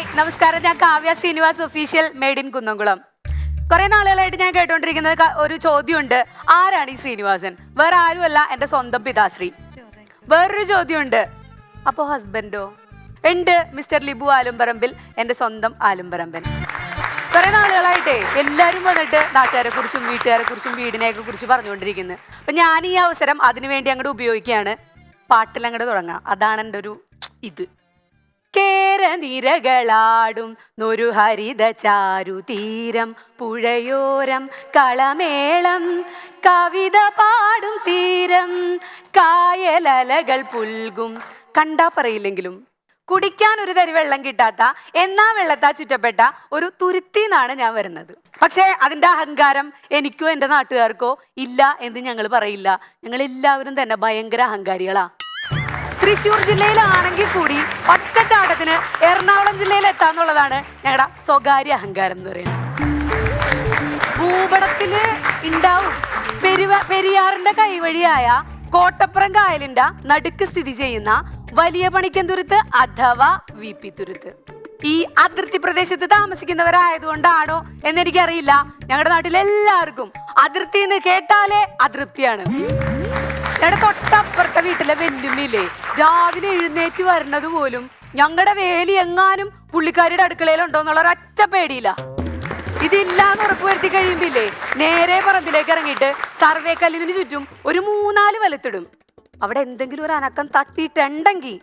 Hi നമസ്കാരം. ഞാൻ Kavya Srinivas official made in Kunnamkulam. കുറെ നാളുകളായിട്ട് ഞാൻ കേട്ടോണ്ടിരിക്കുന്നത് ഒരു ചോദ്യമുണ്ട്. ആരാണ് ഈ ശ്രീനിവാസൻ? വേറെ ആരുമല്ല എന്റെ സ്വന്തം പിതാശ്രീ. വേറൊരു ചോദ്യമുണ്ട്. അപ്പോ ഹസ്ബൻഡോ ഉണ്ട് മിസ്റ്റർ ലിബു ആലുംപറമ്പിൽ എന്റെ സ്വന്തം ആലുംപറമ്പൻ കുറെ നാളുകളായിട്ടേ എല്ലാവരും വന്നിട്ട് നാട്ടുകാരെ കുറിച്ചും വീട്ടുകാരെ കുറിച്ചും വീടിനെയൊക്കെ കുറിച്ച് പറഞ്ഞുകൊണ്ടിരിക്കുന്നത് അപ്പൊ ഞാൻ ഈ അവസരം അതിനുവേണ്ടി അങ്ങോട്ട് ഉപയോഗിക്കുകയാണ്. പാട്ടിൽ അങ്ങോട്ട് തുടങ്ങാം. അതാണ് എന്റെ ഒരു ഇത്. കേരനിരകളാടും നൊരു ഹരിത ചാരു തീരം പുഴയോരം കളമേളം കവിത പാടും തീരം കായലലകൾ പുൽകും. കണ്ടാ പറയില്ലെങ്കിലും കുടിക്കാൻ ഒരു തരി വെള്ളം കിട്ടാത്ത എന്നാ വെള്ളത്താ ചുറ്റപ്പെട്ട ഒരു തുരുത്തി എന്നാണ് ഞാൻ വരുന്നത്. പക്ഷേ അതിന്റെ അഹങ്കാരം എനിക്കോ എന്റെ നാട്ടുകാർക്കോ ഇല്ല എന്ന് ഞങ്ങൾ പറയില്ല. ഞങ്ങൾ എല്ലാവരും തന്നെ ഭയങ്കര അഹങ്കാരികളാ. തൃശ്ശൂർ ജില്ലയിലാണെങ്കിൽ കൂടി ഒറ്റച്ചാട്ടത്തിന് എറണാകുളം ജില്ലയിൽ എത്താന്നുള്ളതാണ് ഞങ്ങളുടെ സ്വകാര്യ അഹങ്കാരം എന്ന് പറയുന്നത്. ഭൂപടത്തിൽ ഉണ്ടാവും പെരുവ പെരിയാറിന്റെ കൈവഴിയായ കോട്ടപ്പുറം കായലിന്റെ നടുക്ക് സ്ഥിതി ചെയ്യുന്ന വലിയ പണിക്കന്തുരുത്ത് അഥവാ വി പി തുരുത്ത്. ഈ അതിർത്തി പ്രദേശത്ത് താമസിക്കുന്നവരായതുകൊണ്ടാണോ എന്നെനിക്കറിയില്ല. ഞങ്ങളുടെ നാട്ടിലെല്ലാവർക്കും അതിർത്തി എന്ന് കേട്ടാലേ അതൃപ്തിയാണ്. ഞങ്ങളുടെ തൊട്ടപ്പുറത്തെ വീട്ടിലെ വെല്ലുമ്മില്ലേ രാവിലെ എഴുന്നേറ്റ് വരണത് പോലും ഞങ്ങളുടെ വേലി എങ്ങാനും പുള്ളിക്കാരിയുടെ അടുക്കളയിലുണ്ടോ എന്നുള്ള ഒരൊറ്റ പേടിയില്ല. ഇതില്ലാന്ന് ഉറപ്പ് വരുത്തി കഴിയുമ്പില്ലേ നേരെ പറമ്പിലേക്ക് ഇറങ്ങിയിട്ട് സർവേ കല്ലിന് ചുറ്റും ഒരു മൂന്നാൽ വലത്തിടും. അവിടെ എന്തെങ്കിലും ഒരു അനക്കം തട്ടിയിട്ടുണ്ടെങ്കിൽ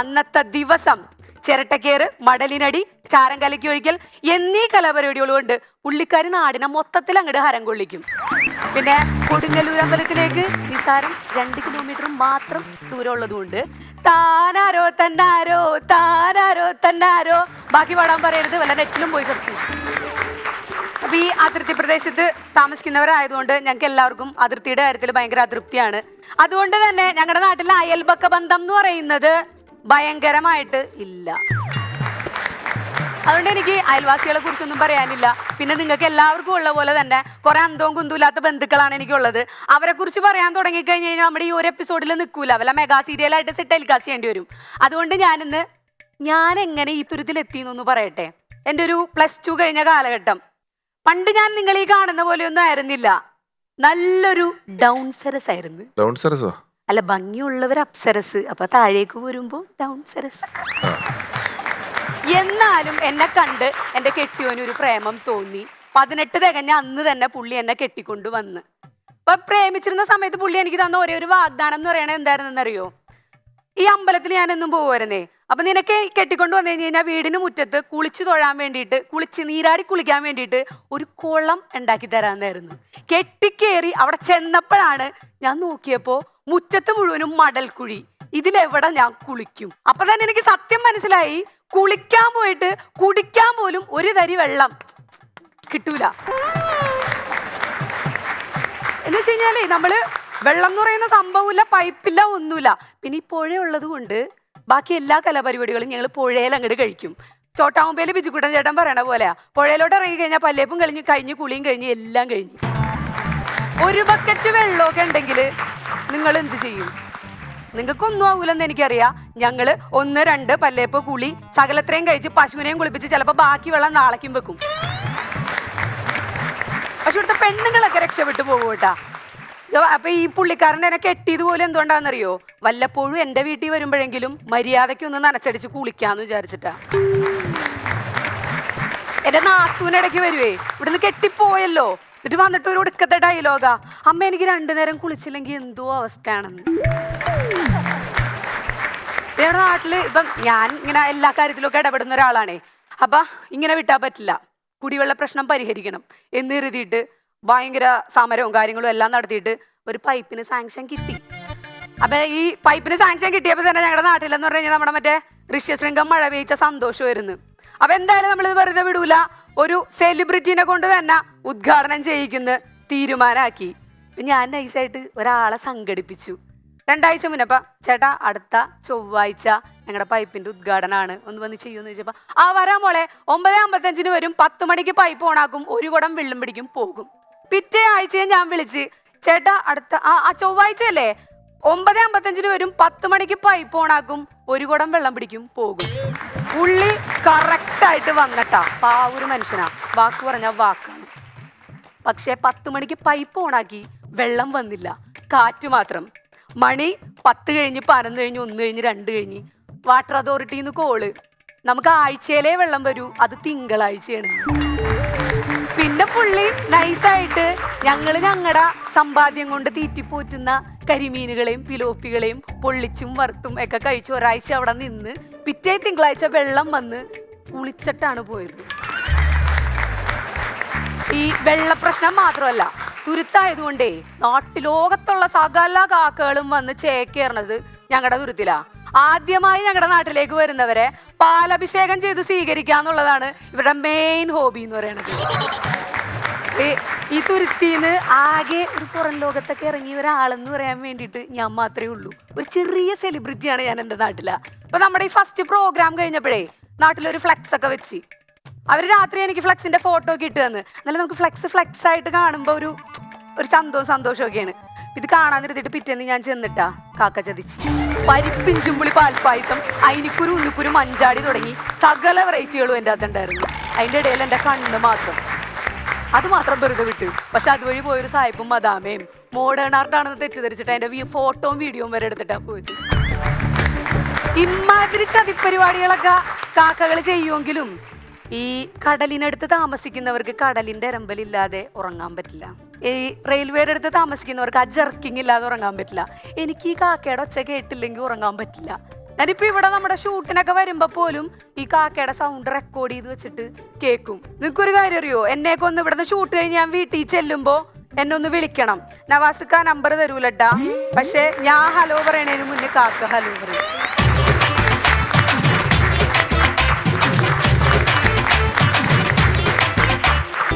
അന്നത്തെ ദിവസം ചിരട്ടക്കേറ് മടലിനടി ചാരം കലക്കി ഒഴിക്കൽ എന്നീ കലാപരിപാടികൾ കൊണ്ട് പുള്ളിക്കാരി നാടിനെ മൊത്തത്തിൽ അങ്ങോട്ട് ഹരം കൊള്ളിക്കും. പിന്നെ കൊടുങ്ങല്ലൂർ അമ്പലത്തിലേക്ക് നിസാരം രണ്ട് കിലോമീറ്റർ മാത്രം ദൂരം ഉള്ളതുകൊണ്ട് താനാരോ തന്നാരോ താനാരോ തന്നാരോ. ബാക്കി പാടാൻ പറയരുത് വല്ല നെറ്റിലും പോയി സെർച്ച് അപ്പൊ ഈ അതിർത്തി പ്രദേശത്ത് താമസിക്കുന്നവരായതുകൊണ്ട് ഞങ്ങൾക്ക് എല്ലാവർക്കും അതിർത്തിയുടെ കാര്യത്തിൽ ഭയങ്കര അതൃപ്തിയാണ്. അതുകൊണ്ട് തന്നെ ഞങ്ങളുടെ നാട്ടിലെ അയൽപക്ക ബന്ധം എന്ന് പറയുന്നത് ഭയങ്കരമായിട്ട് ഇല്ല. അതുകൊണ്ട് എനിക്ക് അയൽവാസികളെ കുറിച്ചൊന്നും പറയാനില്ല. പിന്നെ നിങ്ങൾക്ക് എല്ലാവർക്കും ഉള്ള പോലെ തന്നെ കുറെ അന്തവും കുന്തുമില്ലാത്ത ബന്ധുക്കളാണ് എനിക്കുള്ളത്. അവരെ കുറിച്ച് പറയാൻ തുടങ്ങി കഴിഞ്ഞ് കഴിഞ്ഞാൽ നമ്മുടെ ഈ ഒരു എപ്പിസോഡിൽ നിൽക്കൂല വല്ല മെഗാ സീരിയലായിട്ട് സെറ്റ് ടെലികാസ്റ്റ് ചെയ്യേണ്ടി വരും. അതുകൊണ്ട് ഞാനിന്ന് ഞാൻ എങ്ങനെ ഈ തുരുത്തിൽ എത്തിയെന്നൊന്ന് പറയട്ടെ. എന്റെ ഒരു പ്ലസ് ടു കഴിഞ്ഞ കാലഘട്ടം. പണ്ട് ഞാൻ നിങ്ങൾ ഈ കാണുന്ന പോലെയൊന്നും ആയിരുന്നില്ല. നല്ലൊരു ഡൗൺ സരസ് ആയിരുന്നു. ഡൗൺ സരസോ അല്ല ഭംഗിയുള്ളവർ അപ്സരസ് അപ്പൊ താഴേക്ക് വരുമ്പോ ഡൗൺ സരസ് എന്നാലും എന്നെ കണ്ട് എന്റെ കെട്ടിയോന് ഒരു പ്രേമം തോന്നി. പതിനെട്ട് തികഞ്ഞ അന്ന് തന്നെ പുള്ളി എന്നെ കെട്ടിക്കൊണ്ട് വന്ന്. അപ്പൊ പ്രേമിച്ചിരുന്ന സമയത്ത് പുള്ളി എനിക്ക് തന്ന ഒരേ ഒരു വാഗ്ദാനം എന്ന് പറയണത് എന്തായിരുന്നെന്നറിയോ? ഈ അമ്പലത്തിൽ ഞാൻ എന്നും പോകുമായിരുന്നേ അപ്പൊ നിനക്ക് കെട്ടിക്കൊണ്ട് വന്നു കഴിഞ്ഞ് കഴിഞ്ഞാൽ വീടിന് മുറ്റത്ത് കുളിച്ചു തൊഴാൻ വേണ്ടിയിട്ട് കുളിച്ച് നീരാടി കുളിക്കാൻ വേണ്ടിയിട്ട് ഒരു കുളം ഉണ്ടാക്കി തരാമെന്നായിരുന്നു കെട്ടിക്കേറി അവിടെ ചെന്നപ്പോഴാണ് ഞാൻ നോക്കിയപ്പോ മുറ്റത്ത് മുഴുവനും മടൽക്കുഴി. ഇതിലെവിടെ ഞാൻ കുളിക്കും? അപ്പൊ തന്നെ എനിക്ക് സത്യം മനസ്സിലായി. കുളിക്കാൻ പോയിട്ട് കുടിക്കാൻ പോലും ഒരു തരി വെള്ളം കിട്ടൂല. എന്ന് വെച്ച് കഴിഞ്ഞാലേ നമ്മൾ വെള്ളം എന്ന് പറയുന്ന സംഭവമില്ല പൈപ്പില്ല ഒന്നുമില്ല. പിന്നെ ഈ പുഴ ഉള്ളത് കൊണ്ട് ബാക്കി എല്ലാ കലാപരിപാടികളും ഞങ്ങൾ പുഴയിൽ അങ്ങോട്ട് കഴിക്കും. ചോട്ടാമുമ്പേൽ ബിജുക്കുട്ടൻ ചേട്ടൻ പറയണ പോലെയാ പുഴയിലോട്ട് ഇറങ്ങി കഴിഞ്ഞാൽ പല്ലേപ്പും കഴിഞ്ഞ് കഴിഞ്ഞ് കുളിയും കഴിഞ്ഞ് എല്ലാം കഴിഞ്ഞ്. ഒരു ബക്കറ്റ് വെള്ളമൊക്കെ ഉണ്ടെങ്കിൽ നിങ്ങൾ എന്ത് ചെയ്യും? നിങ്ങൾക്കൊന്നും ആവൂലെന്ന് എനിക്കറിയാം. ഞങ്ങൾ ഒന്ന് രണ്ട് പല്ലേപ്പ് കുളി സകലത്രയും കഴിച്ച് പശുവിനെയും കുളിപ്പിച്ച് ചിലപ്പോൾ ബാക്കി വെള്ളം നാളേക്കും വെക്കും. പക്ഷെ ഇവിടുത്തെ പെണ്ണുങ്ങളൊക്കെ രക്ഷപ്പെട്ടു പോകും കേട്ടാ. അപ്പൊ ഈ പുള്ളിക്കാരൻ എന്നെ കെട്ടിയത് പോലെ എന്തുകൊണ്ടാണെന്നറിയോ? വല്ലപ്പോഴും എന്റെ വീട്ടിൽ വരുമ്പോഴെങ്കിലും മര്യാദയ്ക്ക് ഒന്ന് നനച്ചടിച്ച് കുളിക്കാന്ന് വിചാരിച്ചിട്ടാ. എന്റെ നാത്തൂനിടയ്ക്ക് വരുവേ ഇവിടുന്ന് കെട്ടിപ്പോയല്ലോ. എന്നിട്ട് വന്നിട്ട് ഒരു ഒടുക്കത്തെ ഡയലോഗാ അമ്മ എനിക്ക് രണ്ടു നേരം കുളിച്ചില്ലെങ്കിൽ എന്തോ അവസ്ഥയാണെന്ന്. ഞങ്ങളുടെ നാട്ടിൽ ഇപ്പം ഞാൻ ഇങ്ങനെ എല്ലാ കാര്യത്തിലൊക്കെ ഇടപെടുന്ന ഒരാളാണേ. അപ്പൊ ഇങ്ങനെ വിട്ടാ പറ്റില്ല. കുടിവെള്ള പ്രശ്നം പരിഹരിക്കണം എന്ന് കരുതിയിട്ട് ഭയങ്കര സമരവും കാര്യങ്ങളും എല്ലാം നടത്തിയിട്ട് ഒരു പൈപ്പിന് സാങ്ഷൻ കിട്ടി. അപ്പൊ ഈ പൈപ്പിന് സാങ്ഷൻ കിട്ടിയപ്പോ തന്നെ ഞങ്ങളുടെ നാട്ടിലെന്ന് പറഞ്ഞു കഴിഞ്ഞാൽ നമ്മുടെ മറ്റേ ഋഷ്യശൃംഗം മഴ പെയ്ച്ച വരുന്നു അപ്പൊ എന്തായാലും നമ്മൾ ഇത് വെറുതെ വിടൂല. ഒരു സെലിബ്രിറ്റീനെ കൊണ്ട് തന്നെ ഉദ്ഘാടനം ചെയ്യിക്കുന്ന തീരുമാനമാക്കി ഞാൻ നൈസായിട്ട് ഒരാളെ സംഘടിപ്പിച്ചു. രണ്ടാഴ്ച മുന്നേ അപ്പൊ ചേട്ടാ അടുത്ത ചൊവ്വാഴ്ച ഞങ്ങളുടെ പൈപ്പിന്റെ ഉദ്ഘാടനമാണ് ഒന്ന് വന്ന് ചെയ്യുമെന്ന് ചോദിച്ചപ്പോ ആ വരാൻ മോളെ. ഒമ്പത് അമ്പത്തഞ്ചിന് വരും. പത്ത് മണിക്ക് പൈപ്പ് ഓണാക്കും. ഒരു കുടം വെള്ളം പിടിക്കും. പോകും. പിറ്റേ ആഴ്ചയെ ഞാൻ വിളിച്ച് ചേട്ടാ അടുത്ത ആ ആ ചൊവ്വാഴ്ച അല്ലേ ഒമ്പത് അമ്പത്തഞ്ചിന് വരും. പത്ത് മണിക്ക് പൈപ്പ് ഓണാക്കും. ഒരു കുടം വെള്ളം പിടിക്കും. പോകും. പുള്ളി കറക്റ്റ് ആയിട്ട് വന്നട്ടാ. ആ ഒരു മനുഷ്യനാ. വാക്ക് പറഞ്ഞ വാക്കാണ്. പക്ഷേ പത്ത് മണിക്ക് പൈപ്പ് ഓണാക്കി വെള്ളം വന്നില്ല. കാറ്റ് മാത്രം. മണി പത്ത് കഴിഞ്ഞ് പതിനൊന്ന് കഴിഞ്ഞ് ഒന്ന് കഴിഞ്ഞ് രണ്ട് കഴിഞ്ഞ്. വാട്ടർ അതോറിറ്റിയിൽ നിന്ന് കോൾ നമുക്ക് ആഴ്ചയിലേ വെള്ളം വരൂ. അത് തിങ്കളാഴ്ചയാണ്. പിന്നെ പുള്ളി നൈസായിട്ട് ഞങ്ങൾ ഞങ്ങളുടെ സമ്പാദ്യം കൊണ്ട് തീറ്റിപ്പോറ്റുന്ന കരിമീനുകളെയും പിലോപ്പികളെയും പൊള്ളിച്ചും വറുത്തും ഒക്കെ കഴിച്ച് ഒരാഴ്ച അവിടെ നിന്ന് പിറ്റേ തിങ്കളാഴ്ച വെള്ളം വന്ന് കുളിച്ചിട്ടാണ് പോയത്. ഈ വെള്ളപ്രശ്നം മാത്രമല്ല തുരുത്തായതുകൊണ്ടേ നാട്ടിലോകത്തുള്ള സകല കാക്കകളും വന്ന് ചേക്കേറണത് ഞങ്ങളുടെ തുരുത്തിലാ ആദ്യമായി ഞങ്ങളുടെ നാട്ടിലേക്ക് വരുന്നവരെ പാലഭിഷേകം ചെയ്ത് സ്വീകരിക്കുക എന്നുള്ളതാണ് ഇവരുടെ മെയിൻ ഹോബി എന്ന് പറയുന്നത് ഈ- ഈ തുരുത്തിന്ന് ആകെ ഒരു പുറം ലോകത്തൊക്കെ ഇറങ്ങിയ ഒരാളെന്ന് പറയാൻ വേണ്ടിയിട്ട് ഞാൻ മാത്രമേ ഉള്ളൂ. ഒരു ചെറിയ സെലിബ്രിറ്റിയാണ് ഞാൻ എന്റെ നാട്ടിലാ. അപ്പൊ നമ്മുടെ ഈ ഫസ്റ്റ് പ്രോഗ്രാം കഴിഞ്ഞപ്പോഴേ നാട്ടിലൊരു ഫ്ലെക്സ് ഒക്കെ വെച്ച് അവർ രാത്രി എനിക്ക് ഫ്ലെക്സിന്റെ ഫോട്ടോ ഒക്കെ ഇട്ട് തന്ന്. എന്നാലും നമുക്ക് ഫ്ലെക്സ് ഫ്ലെക്സ് ആയിട്ട് കാണുമ്പോൾ ഒരു ഒരു ചന്തവും സന്തോഷമൊക്കെയാണ്. ഇത് കാണാതിരുത്തിട്ട് പിറ്റേന്ന് ഞാൻ ചെന്നിട്ടാ കാക്ക ചതിച്ച്. പരിപ്പിഞ്ചുമ്പുളി പാൽപ്പായസം അയിനിക്കുരു ഉന്നിക്കുരു മഞ്ചാടി തുടങ്ങി സകല വെറൈറ്റികളും എന്റെ അകത്തുണ്ടായിരുന്നു. അതിന്റെ ഇടയിൽ എന്റെ കണ്ണ് മാത്രം. അത് മാത്രം വെറുതെ വിട്ടു. പക്ഷെ അതുവഴി പോയൊരു സായിപ്പും മദാമയും. മോഡേൺ ആർട്ടാണെന്ന് തെറ്റിദ്ധരിച്ചിട്ട് എന്റെ ഫോട്ടോയും വീഡിയോയും വരെ എടുത്തിട്ടാ പോയത്. ഇമാതിരി ചതിപ്പരിപാടികളൊക്കെ കാക്കകൾ ചെയ്യുമെങ്കിലും ഈ കടലിനടുത്ത് താമസിക്കുന്നവർക്ക് കടലിന്റെ അരമ്പലില്ലാതെ ഉറങ്ങാൻ പറ്റില്ല. ഈ റെയിൽവേയുടെ അടുത്ത് താമസിക്കുന്നവർക്ക് ആ ജർക്കിംഗ് ഇല്ലാതെ ഉറങ്ങാൻ പറ്റില്ല. എനിക്ക് ഈ കാക്കയുടെ ഒച്ച കേട്ടില്ലെങ്കിൽ ഉറങ്ങാൻ പറ്റില്ല. ഞാനിപ്പോ ഇവിടെ നമ്മുടെ ഷൂട്ടിനൊക്കെ വരുമ്പോ പോലും ഈ കാക്കയുടെ സൗണ്ട് റെക്കോർഡ് ചെയ്ത് വെച്ചിട്ട് കേൾക്കും നിങ്ങൾക്കൊരു കാര്യം അറിയോ? എന്നെയൊക്കെ ഒന്ന് ഇവിടെ നിന്ന് ഷൂട്ട് കഴിഞ്ഞ് ഞാൻ വീട്ടിൽ ചെല്ലുമ്പോ എന്നെ ഒന്ന് വിളിക്കണം. നവാസുക്ക നമ്പർ തരൂലട്ടാ. പക്ഷെ ഞാൻ ഹലോ പറയണതിന് മുന്നേ കാക്ക ഹലോ പറയും.